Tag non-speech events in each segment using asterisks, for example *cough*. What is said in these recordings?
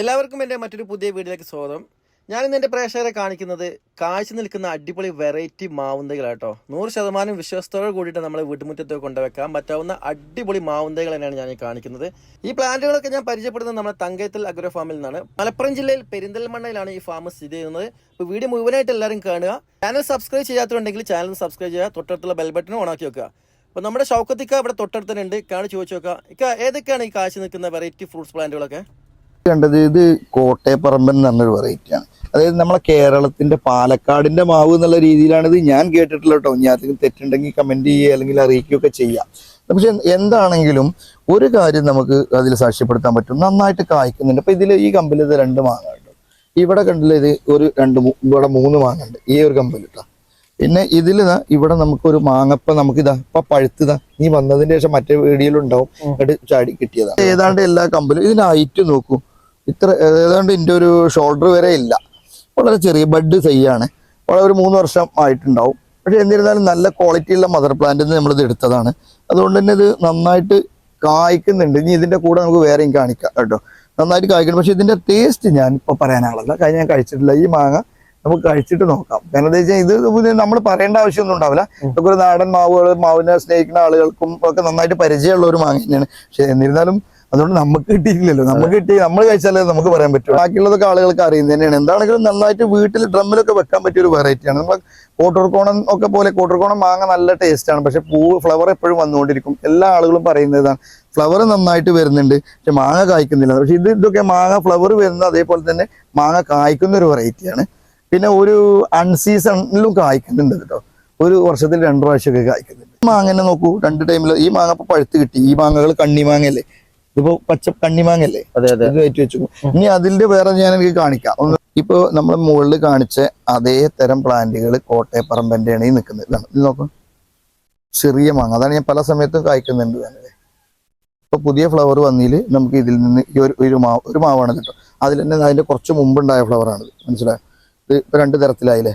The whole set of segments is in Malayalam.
എല്ലാവർക്കും എന്റെ മറ്റൊരു പുതിയ വീഡിയോയിലേക്ക് സ്വാഗതം. ഞാനിന്ന് എന്റെ പ്രേക്ഷകരെ കാണിക്കുന്നത് കാഴ്ച നിൽക്കുന്ന അടിപൊളി വെറൈറ്റി മാവുന്തകൾ മാവുന്തകളാട്ടോ. നൂറ് ശതമാനം വിശ്വാസത്തോടെ കൂടിയിട്ട് നമ്മളെ വീട്ടുമുറ്റത്ത് കൊണ്ടുവെക്കാൻ പറ്റാവുന്ന അടിപൊളി മാവുന്തകൾ തന്നെയാണ് ഞാൻ കാണിക്കുന്നത്. ഈ പ്ലാന്റുകളൊക്കെ ഞാൻ പരിചയപ്പെടുന്നത് നമ്മുടെ തങ്കയത്തിൽ അഗ്രോ ഫാമിൽ നിന്നാണ്. മലപ്പുറം ജില്ലയിൽ പെരിന്തൽമണ്ണയിലാണ് ഈ ഫാം സ്ഥിതി ചെയ്യുന്നത്. അപ്പോൾ വീഡിയോ മുഴുവനായിട്ട് എല്ലാവരും കാണുക. ചാനൽ സബ്സ്ക്രൈബ് ചെയ്യാത്തുണ്ടെങ്കിൽ ചാനൽ സബ്സ്ക്രൈബ് ചെയ്യുക. തൊട്ടടുത്തുള്ള ബെൽ ബട്ടൺ ഓൺ ആക്കി വെക്കുക. അപ്പോൾ നമ്മുടെ ഷൗക്കത്തിക്ക ഇവിടെ തൊട്ടടുത്ത് തന്നെ ഉണ്ട് ചോദിച്ചു നോക്കുക ഇക്ക ഏതൊക്കെയാണ് ഈ കാഴ്ച നിൽക്കുന്ന വെറൈറ്റി ഫ്രൂട്ട്സ് പ്ലാന്റുകളൊക്കെ കണ്ടത് ഇത് കോട്ടയപ്പറമ്പൻ എന്ന് പറഞ്ഞൊരു വെറൈറ്റിയാണ് അതായത് നമ്മളെ കേരളത്തിന്റെ പാലക്കാടിന്റെ മാവ് എന്നുള്ള രീതിയിലാണ് ഇത് ഞാൻ കേട്ടിട്ടുള്ള കേട്ടോ. ഇനി ആർക്കെങ്കിലും തെറ്റുണ്ടെങ്കിൽ കമന്റ് ചെയ്യുക അല്ലെങ്കിൽ അറിയിക്കുകയൊക്കെ ചെയ്യാം. പക്ഷെ എന്താണെങ്കിലും ഒരു കാര്യം നമുക്ക് അതിൽ സാക്ഷ്യപ്പെടുത്താൻ പറ്റും. നന്നായിട്ട് കായ്ക്കുന്നുണ്ട്. അപ്പൊ ഇതിൽ ഈ കമ്പിൽ ഇത് രണ്ട് മാങ്ങ ഉണ്ട്. ഇവിടെ കണ്ടില്ല ഇത് ഒരു രണ്ട് ഇവിടെ മൂന്ന് മാങ്ങ ഉണ്ട്. ഈ ഒരു കമ്പിൽ കേട്ടോ പിന്നെ ഇതിൽ ഇവിടെ നമുക്കൊരു മാങ്ങപ്പ നമുക്കിതാ ഇപ്പൊ പഴുത്തതാ. നീ വന്നതിന് ശേഷം മറ്റേ വീഡിയോയിലുണ്ടാവും. എന്നിട്ട് ചാടി കിട്ടിയതാണ് ഏതാണ്ട് എല്ലാ കമ്പലും. ഇതിന് ഹൈറ്റ് നോക്കൂ. ഇത്ര ഏതാണ്ട് എന്റെ ഒരു ഷോൾഡർ വരെ ഇല്ല. വളരെ ചെറിയ ബഡ് സൈയാണ് വളരെ ഒരു മൂന്ന് വർഷം ആയിട്ടുണ്ടാവും. പക്ഷേ എന്നിരുന്നാലും നല്ല ക്വാളിറ്റിയുള്ള മദർ പ്ലാന്റിൽ നിന്ന് നമ്മളിത് എടുത്തതാണ്. അതുകൊണ്ട് തന്നെ ഇത് നന്നായിട്ട് കായ്ക്കുന്നുണ്ട്. ഇനി ഇതിന്റെ കൂടെ നമുക്ക് വേറെയും കാണിക്കാം കേട്ടോ. നന്നായിട്ട് കായ്ക്കണം പക്ഷേ ഇതിന്റെ ടേസ്റ്റ് ഞാൻ ഇപ്പോൾ പറയാനാളല്ല കാര്യം ഞാൻ കഴിച്ചിട്ടില്ല. ഈ മാങ്ങ നമുക്ക് കഴിച്ചിട്ട് നോക്കാം. കാരണം എന്താ വെച്ചാൽ ഇത് നമ്മൾ പറയേണ്ട ആവശ്യമൊന്നും ഉണ്ടാവില്ല. ഇതൊക്കെ ഒരു നാടൻ മാവുകൾ മാവിനെ സ്നേഹിക്കുന്ന ആളുകൾക്കും ഒക്കെ നന്നായിട്ട് പരിചയമുള്ള ഒരു മാങ്ങ തന്നെയാണ്. പക്ഷെ എന്നിരുന്നാലും അതുകൊണ്ട് നമുക്ക് കിട്ടിയിട്ടില്ലല്ലോ. നമുക്ക് കിട്ടി നമ്മൾ കഴിച്ചാലേ നമുക്ക് പറയാൻ പറ്റും. ബാക്കിയുള്ളതൊക്കെ ആളുകൾക്ക് അറിയുന്നത് തന്നെയാണ്. എന്താണെങ്കിലും നന്നായിട്ട് വീട്ടിൽ ഡ്രമ്മിലൊക്കെ വെക്കാൻ പറ്റിയ ഒരു വെറൈറ്റിയാണ് നമ്മൾ കോട്ടൂർക്കോണം ഒക്കെ പോലെ കോട്ടൂർക്കോണം മാങ്ങ നല്ല ടേസ്റ്റാണ് പക്ഷെ പൂ ഫ്ലവർ എപ്പോഴും വന്നുകൊണ്ടിരിക്കും. എല്ലാ ആളുകളും പറയുന്നതാണ് ഫ്ലവർ നന്നായിട്ട് വരുന്നുണ്ട് പക്ഷെ മാങ്ങ കായ്ക്കുന്നില്ല. പക്ഷെ ഇത് ഇതൊക്കെ മാങ്ങ ഫ്ലവർ വരുന്ന അതേപോലെ തന്നെ മാങ്ങ കായ്ക്കുന്ന ഒരു വെറൈറ്റിയാണ് പിന്നെ ഒരു അൺസീസണിലും കായ്ക്കുന്നുണ്ട് കേട്ടോ. ഒരു വർഷത്തിൽ രണ്ടു പ്രാവശ്യമൊക്കെ കായ്ക്കുന്നുണ്ട്. മാങ്ങനെ നോക്കൂ. രണ്ട് ടൈമിൽ ഈ മാങ്ങ ഇപ്പൊ പഴുത്ത് കിട്ടി. ഈ മാങ്ങകൾ കണ്ണിമാങ്ങയല്ലേ ഇതിപ്പോ പച്ച കണ്ണിമാങ്ങല്ലേ? അതെ അതെ. ഇത് കയറ്റി വെച്ചു. ഇനി അതിന്റെ വേറെ ഞാൻ എനിക്ക് കാണിക്കാം. ഒന്ന് ഇപ്പൊ നമ്മൾ മുകളിൽ കാണിച്ച അതേ തരം പ്ലാന്റുകൾ കോട്ടയപ്പറമ്പന്റെ ഈ നിൽക്കുന്നത് ഇതാണ് ഇത് നോക്കാം. ചെറിയ മാങ്ങ. അതാണ് ഞാൻ പല സമയത്തും കായ്ക്കുന്നുണ്ട് തന്നെ ഇപ്പൊ പുതിയ ഫ്ലവർ വന്നിൽ നമുക്ക് ഇതിൽ നിന്ന് ഈ ഒരു ഒരു മാവ് ഒരു മാവാണ് കിട്ടും. അതിൽ തന്നെ അതിന്റെ കുറച്ച് മുമ്പുണ്ടായ ഫ്ലവറാണിത് മനസ്സിലായോ? ഇത് ഇപ്പൊ രണ്ട് തരത്തിലായില്ലേ?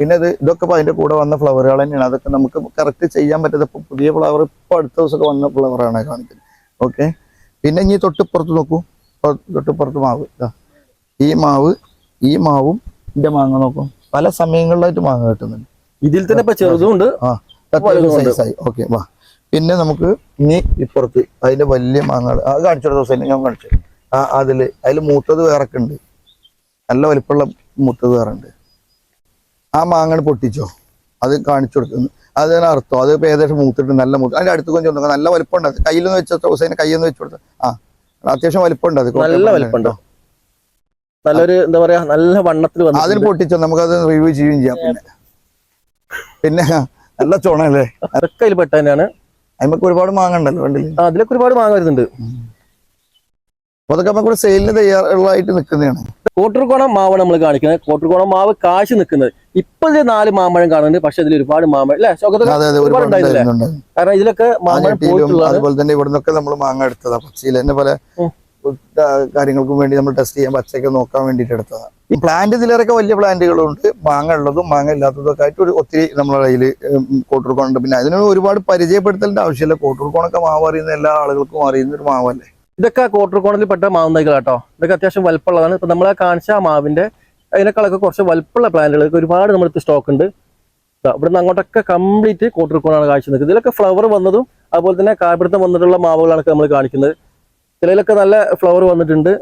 പിന്നെ ഇത് ഇതൊക്കെ അതിന്റെ കൂടെ വന്ന ഫ്ലവറുകൾ തന്നെയാണ്. അതൊക്കെ നമുക്ക് കറക്റ്റ് ചെയ്യാൻ പറ്റാത്ത പുതിയ ഫ്ലവർ ഇപ്പൊ അടുത്ത ദിവസമൊക്കെ വന്ന ഫ്ലവറാണ് കാണിക്കുന്നത്. ഓക്കെ പിന്നെ ഇനി തൊട്ടിപ്പുറത്ത് നോക്കൂ. തൊട്ട് തൊട്ടിപ്പുറത്ത് മാവ്. ഈ മാവ് ഈ മാവും ഇതിന്റെ മാങ്ങ നോക്കും. പല സമയങ്ങളിലായിട്ട് മാങ്ങ കിട്ടുന്നുണ്ട്. ഇതിൽ തന്നെ ഇപ്പൊ ചെറുതുണ്ട് ആ. സൈസായി ഓക്കെ വാ. പിന്നെ നമുക്ക് ഇനി ഇപ്പുറത്ത് അതിന്റെ വലിയ മാങ്ങ അത് കാണിച്ചു ദിവസം ഞാൻ കാണിച്ചു ആ അതിൽ അതിൽ മൂത്തത് വേറൊക്കെ ഉണ്ട് നല്ല വലിപ്പമുള്ള മൂത്തത് വേറെ ഉണ്ട് ആ മാങ്ങ പൊട്ടിച്ചോ? അത് കാണിച്ചു കൊടുക്കുന്നു. അതിന് അർത്ഥം. അത് ഏകദേശം മൂത്തിട്ട് നല്ല മൂത്ത്. അതിന്റെ അടുത്ത് കൊഞ്ചു നോക്കാം നല്ല വലിപ്പമുണ്ട്. അത് കയ്യിലൊന്ന് വെച്ച ഹുസൈനെ നിന്ന് വെച്ച് കൊടുത്തു ആ അത്യാവശ്യം വലിപ്പമുണ്ട്. അത് നല്ല വലിപ്പമുണ്ടോ. നല്ലൊരു എന്താ പറയാ നല്ല വണ്ണത്തിൽ അതിന് പൊട്ടിച്ചു നമുക്ക് അത് റിവ്യൂ ചെയ്യുകയും ചെയ്യാം. പിന്നെ. പിന്നെ നല്ല ചുണല്ലേ? അതൊക്കെ അതിൽ പെട്ട തന്നെയാണ്. അതിമൊക്കെ ഒരുപാട് മാങ്ങണ്ടല്ലോ ആ, അതിലൊക്കെ ഒരുപാട് മാങ്ങ വരുന്നുണ്ട്. അപ്പൊ അതൊക്കെ നമ്മൾ സെയിലിന് തയ്യാറുള്ളതായിട്ട് നിൽക്കുന്നതാണ്. കോട്ടൂർക്കോണം മാവാണ് നമ്മൾ കാണിക്കുന്നത്. കോട്ടർകോണം മാവ് കാശ് നിൽക്കുന്നത്. ഇപ്പോഴത്തെ നാല് മാമ്പഴം കാണുന്നുണ്ട്. പക്ഷെ ഇതിൽ ഒരുപാട് മാമ്പഴം അല്ലെ. കാരണം ഇതിലൊക്കെ മാമ്പഴം അതുപോലെ തന്നെ ഇവിടെ നിന്നൊക്കെ നമ്മൾ മാങ്ങ എടുത്തതാ. പച്ചയിൽ തന്നെ പല കാര്യങ്ങൾക്കും വേണ്ടി നമ്മൾ ടെസ്റ്റ് ചെയ്യാൻ പച്ചയൊക്കെ നോക്കാൻ വേണ്ടിയിട്ട് എടുത്തതാണ് ഈ പ്ലാന്റ് ഇതിലൊക്കെ വലിയ പ്ലാന്റുകളുണ്ട് മാങ്ങ ഉള്ളതും മാങ്ങ ഇല്ലാത്തതും ഒക്കെ ആയിട്ട് ഒരു ഒത്തിരി നമ്മുടെ കയ്യിൽ കോട്ടൂർക്കോണുണ്ട് പിന്നെ അതിന് ഒരുപാട് പരിചയപ്പെടുത്തലിന്റെ ആവശ്യമില്ല. കോട്ടൂർക്കോണൊക്കെ മാവ് അറിയുന്ന എല്ലാ ആളുകൾക്കും അറിയുന്ന ഒരു മാവല്ലേ? ഇതൊക്കെ കോട്ടൂർക്കോണത്തിൽ പെട്ട മാവും കേട്ടോ. ഇതൊക്കെ അത്യാവശ്യം വലുപ്പമുള്ളതാണ്. ഇപ്പൊ നമ്മളെ കാണിച്ച ആ മാവിന്റെ അതിനേക്കാളൊക്കെ കുറച്ച് വലുപ്പമുള്ള പ്ലാന്റുകൾ ഒരുപാട് നമ്മൾ സ്റ്റോക്ക് ഉണ്ട്. ഇവിടുന്ന് അങ്ങോട്ടൊക്കെ കംപ്ലീറ്റ് കോട്ടൂർക്കോണാണ് കാഴ്ച നിൽക്കുന്നത്. ഇതിലൊക്കെ ഫ്ലവർ വന്നതും അതുപോലെ തന്നെ കാപിടുത്തം വന്നിട്ടുള്ള മാവുകളാണ് നമ്മൾ കാണിക്കുന്നത്. ചിലയിലൊക്കെ നല്ല ഫ്ലവർ വന്നിട്ടുണ്ട്.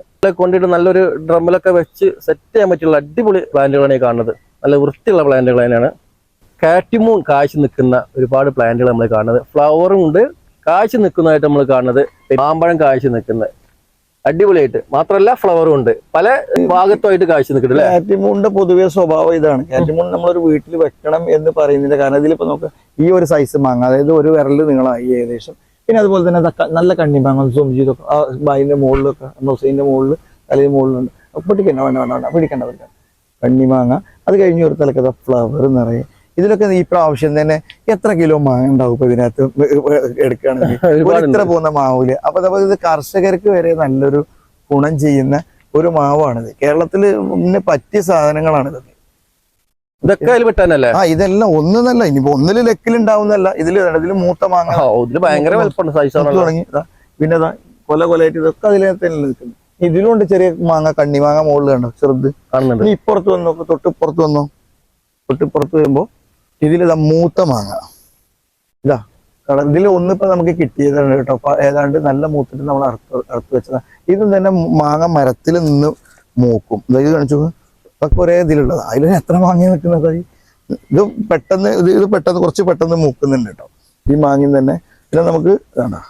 കൊണ്ടിട്ട് നല്ലൊരു ഡ്രമ്മിലൊക്കെ വെച്ച് സെറ്റ് ചെയ്യാൻ പറ്റിയുള്ള അടിപൊളി പ്ലാന്റുകളാണ് ഈ കാണുന്നത്. നല്ല വൃത്തിയുള്ള പ്ലാന്റുകൾ തന്നെയാണ്. കാറ്റിമൂൺ കാഴ്ച നിൽക്കുന്ന ഒരുപാട് പ്ലാന്റുകൾ നമ്മൾ കാണുന്നത്. ഫ്ലവറും ഉണ്ട്. കാഴ്ച നിൽക്കുന്നതായിട്ട് നമ്മൾ കാണുന്നത് മാമ്പഴം കാഴ്ച നിൽക്കുന്നത് അടിപൊളിയായിട്ട്. മാത്രമല്ല ഫ്ലവറും ഉണ്ട്. പല ഭാഗത്തുമായിട്ട് കാഴ്ച നിൽക്കുന്നുണ്ട് കാറ്റിമൂണിന്റെ പൊതുവെ സ്വഭാവം ഇതാണ്. കാറ്റിമൂൺ നമ്മളൊരു വീട്ടിൽ വെക്കണം എന്ന് പറയുന്നതിന്റെ കാരണം ഇതിലിപ്പോ നമുക്ക് ഈ ഒരു സൈസ് മാങ്ങ അതായത് ഒരു വിരൽ നീളമായി ഏകദേശം. പിന്നെ അതുപോലെ തന്നെ നല്ല കണ്ണി മാങ്ങ സൂം ചെയ്തൊക്കെ ആ ബായിന്റെ മുകളിലൊക്കെ ഹുസൈന്റെ മുകളിൽ തലയിൽ മുകളിലുണ്ട്. പിടിക്കണ്ട വേണ്ട വേണ്ട വേണ്ട പിടിക്കണ്ട കണ്ണി മാങ്ങ അത് കഴിഞ്ഞ് ഒരു തലക്കഥ ഫ്ലവർ നിറയെ. ഇതിലൊക്കെ ഈ പ്രാവശ്യം തന്നെ എത്ര കിലോ മാങ്ങ ഉണ്ടാവും ഇപ്പൊ ഇതിനകത്ത്? എടുക്കുകയാണെങ്കിൽ. *laughs* എത്ര പോകുന്ന മാവിൽ. അപ്പൊ അതേപോലെ ഇത് കർഷകർക്ക് വരെ നല്ലൊരു ഗുണം ചെയ്യുന്ന ഒരു മാവാണിത്. കേരളത്തിൽ മുന്നേ പറ്റിയ സാധനങ്ങളാണ് ഇതൊക്കെ അതിൽ പെട്ടാനല്ലേ? ആ ഇതെല്ലാം ഒന്നല്ല ഇനിയിപ്പോ ഒന്നിൽ ലെക്കിലുണ്ടാവുന്നല്ല ഇതിൽ ഇതിൽ മൂത്ത മാങ്ങ. ഇതിൽ ഭയങ്കര തുടങ്ങി. പിന്നെ അതാ കൊല കൊലയായിട്ട് ഇതൊക്കെ അതിലെ തന്നെ നിൽക്കുന്നു. ഇതിലുണ്ട് ചെറിയ മാങ്ങ കണ്ണി മാങ്ങ മുകളിൽ കണ്ടോ? ചെറുത്. കാണുന്നുണ്ട്. ഇപ്പുറത്ത് വന്നോ? തൊട്ടിപ്പുറത്ത് തൊട്ട് വന്നോ? തൊട്ട് വരുമ്പോ ഇതിലിതാ മൂത്ത മാങ്ങ. ഇതാ കളർ ഇതിൽ ഒന്നിപ്പോ നമുക്ക് കിട്ടിയതാണ് കേട്ടോ. അപ്പൊ ഏതാണ്ട് നല്ല മൂത്തിട്ട് നമ്മൾ അറുത്ത് അറുത്ത് വെച്ചതാണ് ഇതും തന്നെ മാങ്ങ മരത്തിൽ നിന്ന് മൂക്കും. ഇതാ ഇത് കാണിച്ചു? അതൊക്കെ ഒരേ ഇതിലുള്ളത്. അതിൽ എത്ര മാങ്ങ നിൽക്കുന്നത്? ഇത് പെട്ടെന്ന് ഇത് ഇത് പെട്ടെന്ന് കുറച്ച് പെട്ടെന്ന് മൂക്കുന്നുണ്ട് കേട്ടോ. ഈ മാങ്ങയും തന്നെ. പിന്നെ നമുക്ക് കാണാം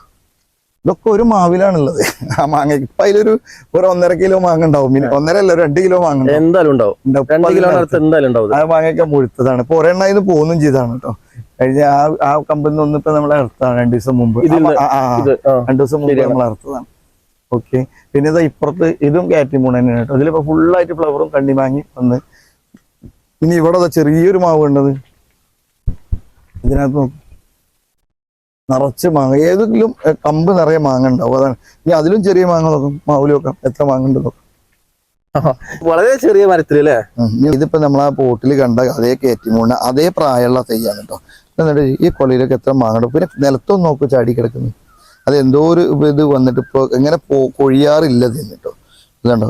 ഇതൊക്കെ ഒരു മാവിലാണുള്ളത്. ആ മാങ്ങ ഇപ്പൊ അതിലൊരു ഒരു ഒന്നര കിലോ മാങ്ങ ഉണ്ടാവും. ഒന്നര അല്ല രണ്ട് കിലോ മാങ്ങ. എന്തായാലും ഉണ്ടാവും. ആ മാങ്ങയൊക്കെ മുഴുത്തതാണ്. ഇപ്പൊ ഒരെണ്ണ ഇത് പോകുന്നും ചെയ്താണ് കേട്ടോ. കഴിഞ്ഞ ആ ആ കമ്പനി ഒന്നിപ്പോ നമ്മളെ അറുത്താണ് രണ്ടു ദിവസം മുമ്പ്. രണ്ടു ദിവസം മുമ്പ്. നമ്മൾ അറുത്തതാണ്. ഓക്കെ. പിന്നെ ഇതാ ഇപ്പുറത്ത് ഇതും കാറ്റിമൂൺ തന്നെയാണ് കേട്ടോ. ഇതിലിപ്പോ ഫുള്ളായിട്ട് ഫ്ലവറും കണ്ണി വാങ്ങി വന്ന്. ഇനി ഇവിടെ ചെറിയൊരു മാവ് ഉണ്ടത്. ഇതിനകത്ത് നോക്ക്. നിറച്ച് മാങ്ങ. ഏതെങ്കിലും കമ്പ് നിറയെ മാങ്ങ ഉണ്ടാവും. അതാണ്. ഇനി അതിലും ചെറിയ മാങ്ങ നോക്കും. മാവിലും നോക്കാം എത്ര മാങ്ങ ഉണ്ട് നോക്കാം. വളരെ ചെറിയ മരത്തിൽ അല്ലേ? ഉം. ഇനി ഇതിപ്പോ നമ്മൾ ആ പോട്ടിൽ കണ്ട അതേ കയറ്റിമൂണ് അതേ പ്രായമുള്ള തെയ്യാണ് കേട്ടോ എന്നിട്ട് ഈ കൊലയിലൊക്കെ എത്ര മാങ്ങ ഉണ്ട്. പിന്നെ നിലത്തൊന്നും നോക്കി ചാടി കിടക്കുന്നു. അത് എന്തോ ഒരു ഇത് വന്നിട്ട് ഇപ്പൊ എങ്ങനെ പോ കൊഴിയാറില്ല തിന്നിട്ടോ ഇതുണ്ടോ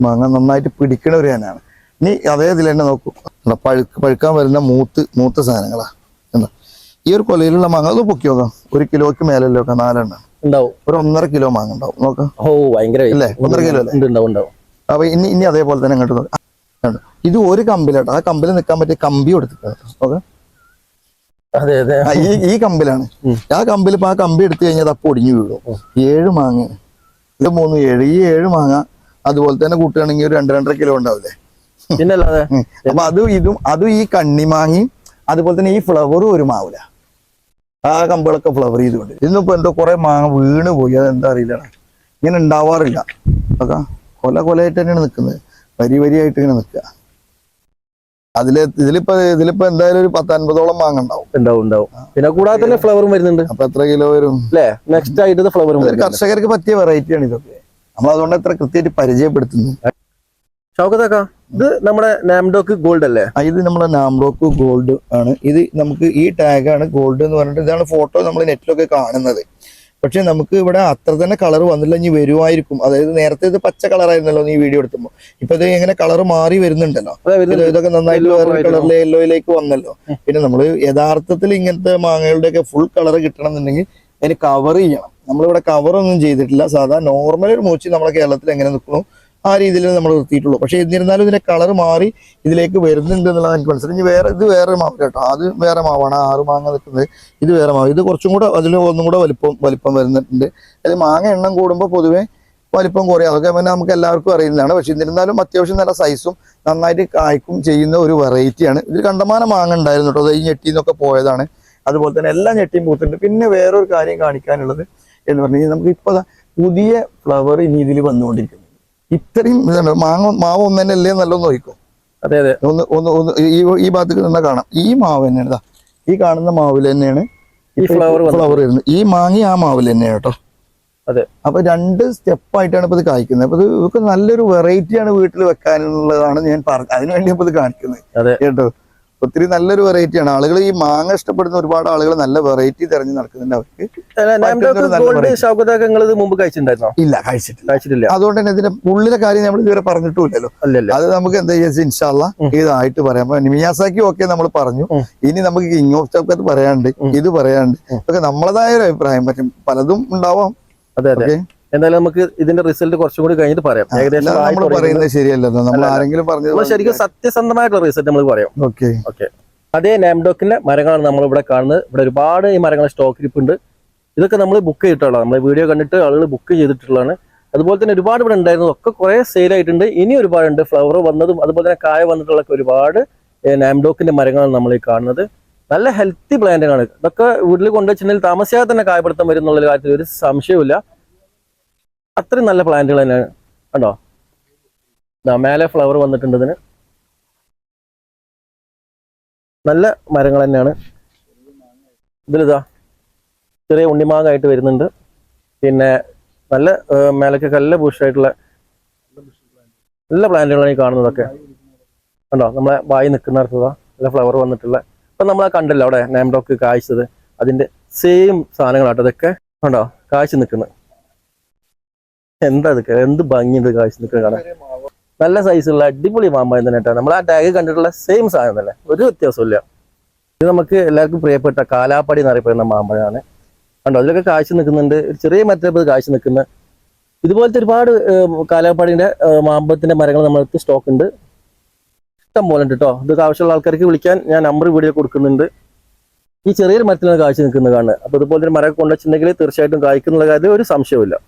മാങ്ങ നന്നായിട്ട് പിടിക്കണ ഒരു ഞാനാണ് ഇനി അതേ ഇതിൽ തന്നെ നോക്കൂ പഴുക്ക് പഴുക്കാൻ വരുന്ന മൂത്ത് മൂത്ത സാധനങ്ങളാ. എന്താ ഈ ഒരു കൊലയിലുള്ള മാങ്ങ അത് പൊക്കി നോക്കാം. ഒരു കിലോയ്ക്ക് മേലല്ലോ നാലെണ്ണം. ഉണ്ടാവും. ഒരു ഒന്നര കിലോ മാങ്ങ ഉണ്ടാവും. നോക്കാം. ഓ ഭയങ്കര weight. ഒന്നര കിലോ അല്ലേ? അപ്പൊ ഇനി ഇനി അതേപോലെ തന്നെ അങ്ങോട്ട് നോക്കാം. ഇത് ഒരു കമ്പിലാട്ടോ. ആ കമ്പിൽ നിൽക്കാൻ പറ്റിയ കമ്പി കൊടുത്തിട്ടോ ഓക്കെ അതെ അതെ. ഈ ഈ കമ്പിലാണ്. ആ കമ്പിൽ ഇപ്പൊ ആ കമ്പി എടുത്തു കഴിഞ്ഞാൽ അപ്പൊ ഒടിഞ്ഞു വീഴും. ഏഴ് മാങ്ങ. ഇത് മൂന്ന് ഏഴ്. ഈ ഏഴ് മാങ്ങ അതുപോലെ തന്നെ കൂട്ടുകയാണെങ്കിൽ ഒരു രണ്ട് രണ്ടര കിലോ ഉണ്ടാവില്ലേ? ഉം. അപ്പൊ അതും ഇതും അതും ഈ കണ്ണിമാങ്ങയും അതുപോലെ തന്നെ ഈ ഫ്ലവറും ഒരു മാവില്ല ആ കമ്പുകളൊക്കെ ഫ്ലവർ ചെയ്തുകൊണ്ട്. ഇന്നിപ്പോ എന്തോ കുറെ മാങ്ങ വീണ് പോയി അതെന്താ അറിയില്ല. ഇങ്ങനെ ഉണ്ടാവാറില്ല. അതാ കൊല കൊലയായിട്ട് തന്നെയാണ് നിൽക്കുന്നത്. വരി വരിയായിട്ട് ഇങ്ങനെ നിൽക്കുക. അതിൽ ഇതിലിപ്പോ ഇതിലിപ്പോ എന്തായാലും ഒരു പത്തൊൻപതോളം മാങ്ങ ഉണ്ടാവും. ഉണ്ടാവും ഉണ്ടാവും. പിന്നെ കൂടാതെ തന്നെ ഫ്ലവറും വരുന്നുണ്ട്. അപ്പൊ എത്ര കിലോ വരും? അല്ലേ? നെക്സ്റ്റ് ആയിട്ട് ഫ്ലവറും കർഷകർക്ക് പറ്റിയ വെറൈറ്റിയാണ് ഇതൊക്കെ. നമ്മൾ അതുകൊണ്ട് എത്ര കൃത്യമായിട്ട് പരിചയപ്പെടുത്തുന്നത് ഷൗക്കത്താക്ക ഇത് നമ്മുടെ നാംഡോക്ക് ഗോൾഡ് അല്ലേ? ഇത് നമ്മുടെ നാംഡോക്ക് ഗോൾഡ് ആണ്. ഇത് നമുക്ക് ഈ ടാഗ് ആണ് ഗോൾഡ് എന്ന് പറഞ്ഞിട്ട് ഇതാണ് ഫോട്ടോ നമ്മൾ നെറ്റിലൊക്കെ കാണുന്നത്. പക്ഷെ നമുക്ക് ഇവിടെ അത്ര തന്നെ കളർ വന്നില്ല ഇനി വരുമായിരിക്കും അതായത് നേരത്തെ ഇത് പച്ച കളറായിരുന്നല്ലോ നീ വീഡിയോ എടുത്തുമ്പോൾ ഇപ്പൊ ഇത് ഇങ്ങനെ കളർ മാറി വരുന്നുണ്ടല്ലോ. ഇത് ഇതൊക്കെ നന്നായിട്ട് വേറെ കളറിലെ യെല്ലോയിലേക്ക് വന്നല്ലോ. പിന്നെ നമ്മൾ യഥാർത്ഥത്തിൽ ഇങ്ങനത്തെ മാങ്ങകളുടെ ഒക്കെ ഫുൾ കളർ കിട്ടണം എന്നുണ്ടെങ്കിൽ അതിന് കവർ ചെയ്യണം. നമ്മളിവിടെ കവറൊന്നും ചെയ്തിട്ടില്ല. സാധാ നോർമൽ ഒരു മൂച്ചി നമ്മളെ കേരളത്തിൽ എങ്ങനെ നിൽക്കണോ ആ രീതിയിൽ നമ്മൾ നിർത്തിയിട്ടുള്ളൂ. പക്ഷേ എന്നിരുന്നാലും ഇതിന്റെ കളർ മാറി ഇതിലേക്ക് വരുന്നുണ്ട് എന്നുള്ളത് എനിക്ക് മനസ്സിലായി വേറെ ഇത് വേറെ മാവ് കേട്ടോ. അത് വേറെ മാവാണ്. ആറ് മാങ്ങ നിൽക്കുന്നത് ഇത് വേറെ മാവ്. ഇത് കുറച്ചും കൂടെ അതിൽ ഒന്നും കൂടെ വലിപ്പം വലിപ്പം വരുന്നുണ്ട്. അത് മാങ്ങ എണ്ണം കൂടുമ്പോൾ പൊതുവേ വലിപ്പം കുറയും. അതൊക്കെ പിന്നെ നമുക്ക് എല്ലാവർക്കും അറിയുന്നതാണ്. പക്ഷെ എന്നിരുന്നാലും അത്യാവശ്യം നല്ല സൈസും നന്നായിട്ട് കായ്ക്കും ചെയ്യുന്ന ഒരു വെറൈറ്റിയാണ് ഇതിൽ കണ്ടമാനം മാങ്ങ ഉണ്ടായിരുന്നു കേട്ടോ. അത് ഈ ഞെട്ടിന്നൊക്കെ പോയതാണ്. അതുപോലെ തന്നെ എല്ലാ ഞെട്ടിയും പൂത്തുണ്ട് പിന്നെ വേറൊരു കാര്യം കാണിക്കാനുള്ളത് എന്ന് പറഞ്ഞു കഴിഞ്ഞാൽ നമുക്ക് ഇപ്പോൾ പുതിയ ഫ്ലവർ ഇനി ഇതിൽ വന്നുകൊണ്ടിരിക്കുന്നു. ഇത്രയും മാങ്ങ മാവ് ഒന്ന് തന്നെ അല്ലേ നല്ലൊന്ന് നോക്കിക്കോ അതെ അതെ. ഒന്ന് ഒന്ന് ഒന്ന് ഈ ഈ ഭാഗത്തേക്ക് തന്നെ കാണാം. ഈ മാവ് തന്നെയാണ് ഇതാ ഈ കാണുന്ന മാവിൽ തന്നെയാണ് ഈ ഫ്ലവർ ഫ്ലവർ വരുന്നത്. ഈ മാങ്ങി ആ മാവിൽ തന്നെയാണ് കേട്ടോ അതെ. അപ്പൊ രണ്ട് സ്റ്റെപ്പായിട്ടാണ് ഇപ്പൊ ഇത് കായ്ക്കുന്നത്. അപ്പൊ ഇത് ഇതൊക്കെ നല്ലൊരു വെറൈറ്റിയാണ് വീട്ടിൽ വെക്കാനുള്ളതാണ് ഞാൻ പറഞ്ഞത് അതിനുവേണ്ടി ഇപ്പൊ ഇത് കാണിക്കുന്നത് അതെ. കേട്ടോ. ഒത്തിരി നല്ലൊരു വെറൈറ്റിയാണ് ആളുകൾ ഈ മാങ്ങ ഇഷ്ടപ്പെടുന്ന ഒരുപാട് ആളുകൾ നല്ല വെറൈറ്റി തിരഞ്ഞു നടക്കുന്നുണ്ട് അവർക്ക്. മുമ്പ് കഴിച്ചിട്ടുണ്ടായിരുന്നോ? ഇല്ല കഴിച്ചിട്ടില്ല. കഴിച്ചിട്ടില്ല. അതുകൊണ്ട് തന്നെ ഇതിന്റെ ഉള്ളിലെ കാര്യം നമ്മൾ ഇതുവരെ പറഞ്ഞിട്ടില്ലല്ലോ അത് നമുക്ക് എന്താ ചെയ്യാ ഇൻഷാല്ല. ഇതായിട്ട് പറയാം. മിയാസാക്കി ഓക്കെ നമ്മൾ പറഞ്ഞു. ഇനി നമുക്ക് കിങ് ഓഫ് ചോക്കത്ത് പറയാണ്ട് ഇത് പറയാണ്ട്. ഒക്കെ നമ്മളതായ ഒരു അഭിപ്രായം. പറ്റും പലതും ഉണ്ടാവാം. അതെ അതെ. എന്തായാലും നമുക്ക് ഇതിന്റെ റിസൾട്ട് കുറച്ചും കൂടി കഴിഞ്ഞിട്ട് പറയാം. ഏകദേശം ശരിയല്ലോ നമ്മൾ. പറയുന്നത് ശരിയല്ലല്ലോ. ആരെങ്കിലും പറഞ്ഞു ശരിക്കും സത്യസന്ധമായിട്ടുള്ള റിസൾട്ട് നമ്മൾ പറയാം. ഓക്കെ. ഓക്കെ. അതേ നാംഡോക്കിന്റെ മരങ്ങളാണ് നമ്മൾ ഇവിടെ കാണുന്നത്. ഇവിടെ ഒരുപാട് ഈ മരങ്ങൾ സ്റ്റോക്ക് ഇരിപ്പുണ്ട് ഇതൊക്കെ നമ്മൾ ബുക്ക് ചെയ്തിട്ടുള്ളതാണ്. നമ്മൾ വീഡിയോ കണ്ടിട്ട് ആളുകൾ ബുക്ക് ചെയ്തിട്ടുള്ളതാണ്. അതുപോലെ തന്നെ ഒരുപാട് ഇവിടെ ഉണ്ടായിരുന്നു. ഒക്കെ കുറെ സെയിൽ ആയിട്ടുണ്ട്. ഇനി ഒരുപാടുണ്ട്. ഫ്ലവർ വന്നതും അതുപോലെ തന്നെ കായ വന്നിട്ടുള്ള ഒരുപാട് നാംഡോക്കിന്റെ മരങ്ങളാണ് നമ്മൾ ഈ കാണുന്നത്. നല്ല ഹെൽത്തി പ്ലാന്റുകളാണ് ഇതൊക്കെ വീട്ടിൽ കൊണ്ടുവച്ചിട്ടുണ്ടെങ്കിൽ താമസിയാതെ തന്നെ കായപ്പെടുത്താൻ വരും എന്നുള്ള കാര്യത്തിൽ ഒരു സംശയവുമില്ല. അത്രയും നല്ല പ്ലാന്റുകൾ തന്നെയാണ്. കണ്ടോ? മേലെ ഫ്ലവർ വന്നിട്ടുണ്ട് ഇതിന്. നല്ല മരങ്ങൾ തന്നെയാണ്. ഇതിലിതാ ചെറിയ ഉണ്ണിമാങ്ങായിട്ട് വരുന്നുണ്ട്. പിന്നെ നല്ല മേലക്ക് നല്ല പൂഷായിട്ടുള്ള നല്ല പ്ലാന്റുകളാണ് ഈ കാണുന്നതൊക്കെ. കണ്ടോ? നമ്മളെ വായി നിൽക്കുന്ന നിൽക്കുന്നിടത്തതാ നല്ല ഫ്ലവർ വന്നിട്ടുള്ള. ഇപ്പൊ നമ്മളെ കണ്ടല്ലോ അവിടെ നാംഡോക്ക് കായ്ച്ചത്. അതിന്റെ സെയിം സാധനങ്ങളാട്ടോ ഇതൊക്കെ. കണ്ടോ? കാഴ്ച നിൽക്കുന്നത്. എന്താ ഇത്? എന്ത് ഭംഗിയുണ്ട് കാഴ്ച നിൽക്കുന്ന കാണാൻ? നല്ല സൈസുള്ള അടിപൊളി മാമ്പഴം തന്നെ കേട്ടോ. നമ്മൾ ആ ടാഗ് കണ്ടിട്ടുള്ള സെയിം സാധനം തന്നെ. ഒരു വ്യത്യാസമില്ല ഇത് നമുക്ക് എല്ലാവർക്കും പ്രിയപ്പെട്ട കാലാപ്പടി എന്നറിയപ്പെടുന്ന മാമ്പഴമാണ്. കണ്ടോ? അതിലൊക്കെ കാഴ്ച നിൽക്കുന്നുണ്ട്. ചെറിയ മരത്തിൽ കാഴ്ച നിൽക്കുന്ന. ഇതുപോലത്തെ ഒരുപാട് ഏം, മാമ്പഴത്തിന്റെ മരങ്ങൾ നമ്മൾക്ക് സ്റ്റോക്ക് ഉണ്ട്. ഇഷ്ടം പോലെ ഉണ്ട് കേട്ടോ. ഇതൊക്കെ ആവശ്യമുള്ള ആൾക്കാർക്ക് വിളിക്കാൻ ഞാൻ നമ്പർ വീഡിയോ കൊടുക്കുന്നുണ്ട്. ഈ ചെറിയൊരു മരത്തിലാണ് കാഴ്ച നിൽക്കുന്നത് കാണുന്നത്. അപ്പൊ ഇതുപോലത്തെ മരം കൊണ്ടുവച്ചിട്ടുണ്ടെങ്കിൽ തീർച്ചയായിട്ടും കായ്ക്കുന്നുള്ള കാര്യത്തിൽ ഒരു സംശയവുമില്ല.